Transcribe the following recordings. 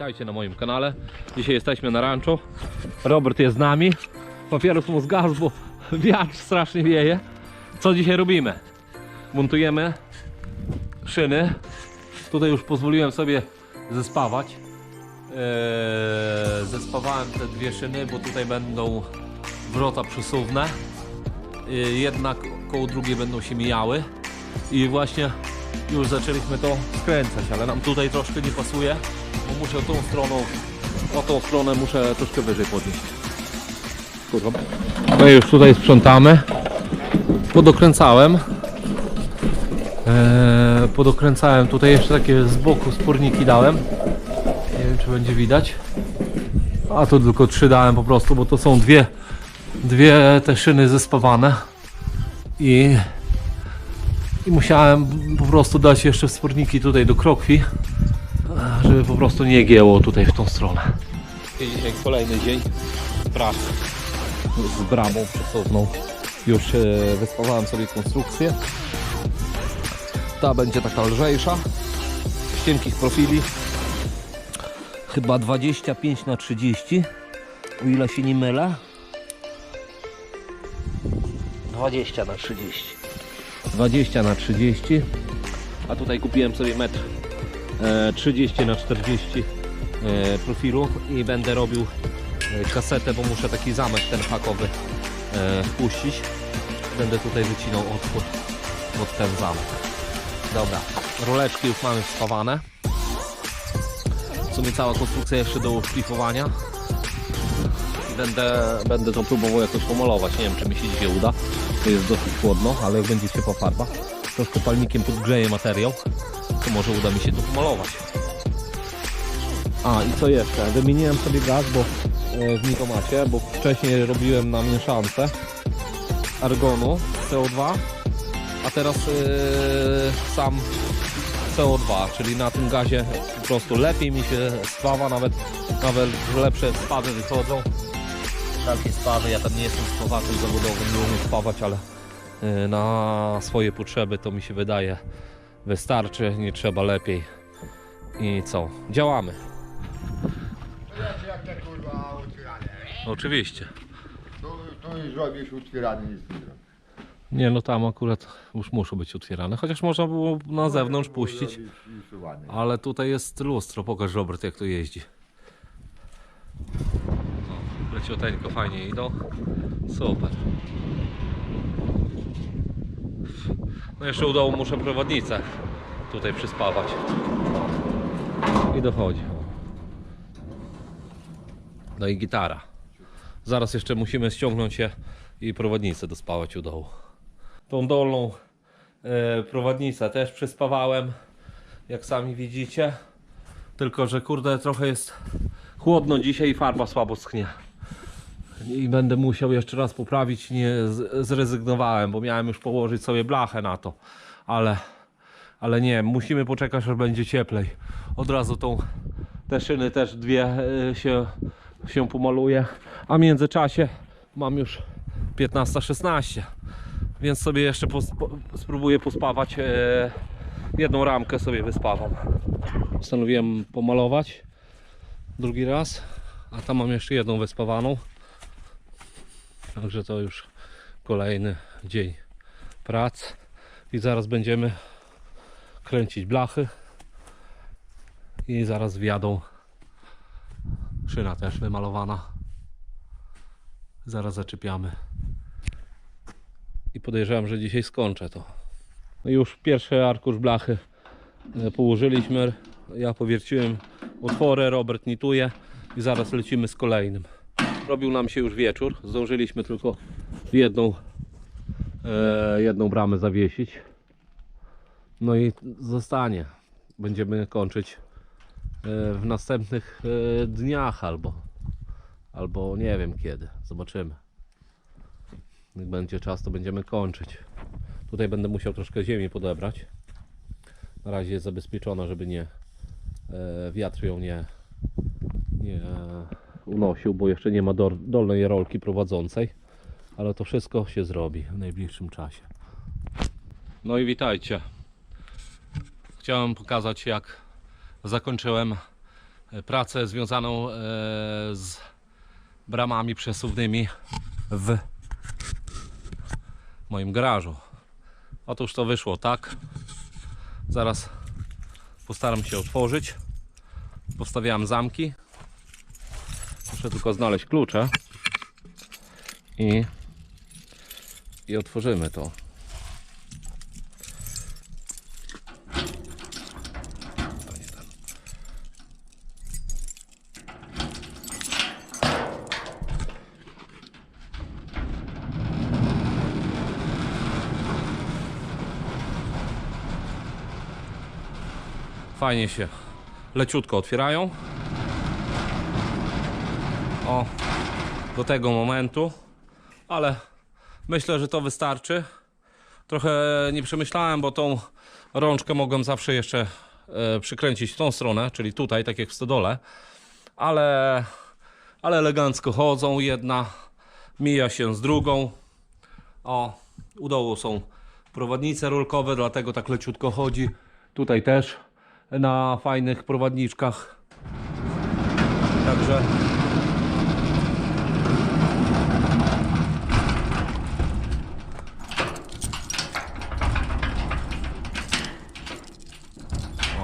witajcie na moim kanale. Dzisiaj jesteśmy na rancho. Robert jest z nami. Papierów mu zgasł, bo wiatr strasznie wieje. Co dzisiaj robimy? Montujemy szyny. Tutaj już pozwoliłem sobie zespawać. Eee, zespawałem te dwie szyny, bo tutaj będą wrota przesuwne. Eee, jedna ko- koło drugiej będą się mijały. I właśnie już zaczęliśmy to skręcać, ale nam tutaj troszkę nie pasuje, bo muszę tą stroną, o tą stronę muszę troszkę wyżej podnieść. Kurwa. No i już tutaj sprzątamy. Podokręcałem. Eee, podokręcałem tutaj jeszcze takie z boku sporniki dałem. Nie wiem czy będzie widać. A tu tylko trzy dałem po prostu, bo to są dwie, dwie te szyny zespawane. I i musiałem po prostu dać jeszcze wsporniki tutaj do krokwi, żeby po prostu nie gięło tutaj w tą stronę. I dzisiaj kolejny dzień pracy z bramą przesuwną. Już e, wyspawałem sobie konstrukcję. Ta będzie taka lżejsza, z cienkich profili. Chyba 25 na 30, o ile się nie mylę. 20 na 30. 20 na 30 a tutaj kupiłem sobie metr 30 na 40 e, profilu i będę robił e, kasetę, bo muszę taki zamek ten hakowy e, wpuścić będę tutaj wycinał otwór pod ten zamek. Dobra, roleczki już mamy spawane w sumie cała konstrukcja jeszcze do szlifowania będę, będę to próbował jakoś pomalować. Nie wiem, czy mi się dzisiaj uda. To jest dosyć chłodno, ale jak będzie ciepła farba, troszkę palnikiem podgrzeję materiał, to może uda mi się to pomalować. A i co jeszcze? Wymieniłem sobie gaz, bo e, w nitomacie, bo wcześniej robiłem na mieszance argonu CO2, a teraz e, sam CO2, czyli na tym gazie po prostu lepiej mi się spawa, nawet, nawet lepsze spawy wychodzą. Takie spawy, ja tam nie jestem spawaczem zawodowym, nie umiem spawać, ale na swoje potrzeby to mi się wydaje wystarczy, nie trzeba lepiej. I co? Działamy. Jak te kurwa otwierane. Oczywiście. Tu, tu już robisz otwierane, nic nie zrobisz. Nie no tam akurat już muszą być otwierane, chociaż można było na zewnątrz puścić. Ale tutaj jest lustro, pokaż Robert jak to jeździ. No, leciuteńko, fajnie idą. Super. No jeszcze udało muszę prowadnicę tutaj przyspawać. I dochodzi. No i gitara. Zaraz jeszcze musimy ściągnąć się i prowadnicę dospawać u dołu. Tą dolną e, prowadnicę też przyspawałem jak sami widzicie. Tylko, że kurde trochę jest chłodno dzisiaj i farba słabo schnie. I będę musiał jeszcze raz poprawić. Nie zrezygnowałem, bo miałem już położyć sobie blachę na to. Ale, ale nie, musimy poczekać, aż będzie cieplej. Od razu tą, te szyny też dwie y, się, się pomaluje. A w międzyczasie mam już 15-16. Więc sobie jeszcze spróbuję pospawać. E, jedną ramkę sobie wyspawam. Postanowiłem pomalować drugi raz, a tam mam jeszcze jedną wyspawaną. Także to już kolejny dzień prac. I zaraz będziemy kręcić blachy. I zaraz wjadą szyna też wymalowana. Zaraz zaczepiamy. I podejrzewam, że dzisiaj skończę to. No już pierwszy arkusz blachy e, położyliśmy. Ja powierciłem otwory, Robert nituje i zaraz lecimy z kolejnym. Robił nam się już wieczór. Zdążyliśmy tylko jedną, e, jedną bramę zawiesić. No i zostanie. Będziemy kończyć e, w następnych e, dniach albo, albo nie wiem kiedy. Zobaczymy. Jak będzie czas, to będziemy kończyć. Tutaj będę musiał troszkę ziemi podebrać. Na razie jest zabezpieczona, żeby nie e, wiatr ją nie, nie e, unosił, bo jeszcze nie ma dolnej rolki prowadzącej. Ale to wszystko się zrobi w najbliższym czasie. No i witajcie. Chciałem pokazać jak zakończyłem e, pracę związaną e, z bramami przesuwnymi w moim garażu. Otóż to wyszło tak. Zaraz postaram się otworzyć. Postawiałem zamki. Muszę tylko znaleźć klucze. I, i otworzymy to. Fajnie się leciutko otwierają. O, do tego momentu, ale myślę, że to wystarczy. Trochę nie przemyślałem, bo tą rączkę mogłem zawsze jeszcze e, przykręcić w tą stronę, czyli tutaj, tak jak w stodole, ale, ale elegancko chodzą. Jedna mija się z drugą. O, u dołu są prowadnice rurkowe, dlatego tak leciutko chodzi. Tutaj też na fajnych prowadniczkach. Także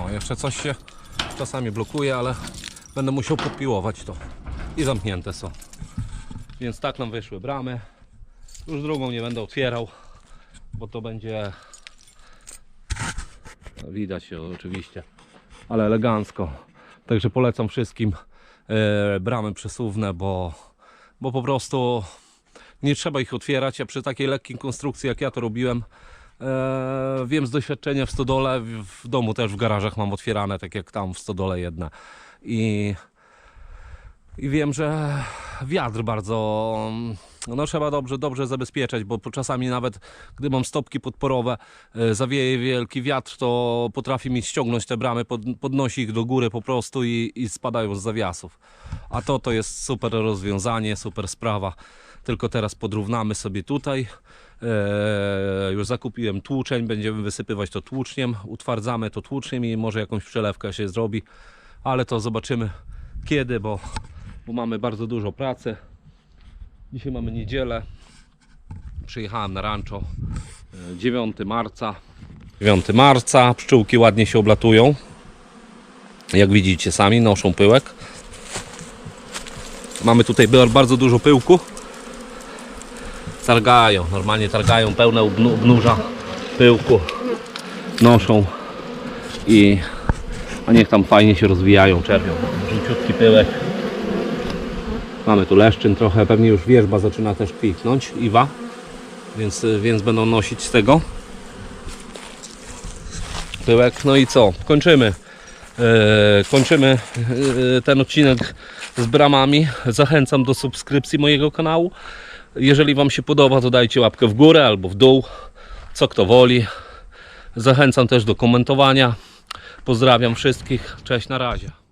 O, coś się czasami blokuje, ale będę musiał popiłować to. I zamknięte są. Więc tak nam wyszły bramy. Już drugą nie będę otwierał, bo to będzie no, widać oczywiście, ale elegancko. Także polecam wszystkim e, bramy przesuwne, bo, bo po prostu nie trzeba ich otwierać. Ja przy takiej lekkiej konstrukcji, jak ja to robiłem, e, wiem z doświadczenia w stodole, w, domu też w garażach mam otwierane, tak jak tam w stodole jedna. I, i wiem, że wiatr bardzo. No trzeba dobrze, dobrze zabezpieczać, bo czasami nawet gdy mam stopki podporowe, e, zawieje wielki wiatr, to potrafi mi ściągnąć te bramy, pod, podnosi ich do góry po prostu i, i spadają z zawiasów. A to to jest super rozwiązanie, super sprawa. Tylko teraz podrównamy sobie tutaj. E, już zakupiłem tłuczeń, będziemy wysypywać to tłuczniem, utwardzamy to tłuczniem i może jakąś przelewkę się zrobi, ale to zobaczymy kiedy, bo, bo mamy bardzo dużo pracy. Dzisiaj mamy niedzielę. Przyjechałem na rancho e, 9 marca. 9 marca, pszczółki ładnie się oblatują. Jak widzicie sami, noszą pyłek. Mamy tutaj ba- bardzo dużo pyłku. Targają, normalnie targają pełne obnóża pyłku. Noszą i a niech tam fajnie się rozwijają, czerpią. Żółciutki pyłek. Mamy tu leszczyn trochę, pewnie już wierzba zaczyna też kwitnąć, iwa, więc, więc będą nosić z tego pyłek. No i co? Kończymy. E, kończymy e, ten odcinek z bramami. Zachęcam do subskrypcji mojego kanału. Jeżeli Wam się podoba, to dajcie łapkę w górę albo w dół, co kto woli. Zachęcam też do komentowania. Pozdrawiam wszystkich. Cześć, na razie.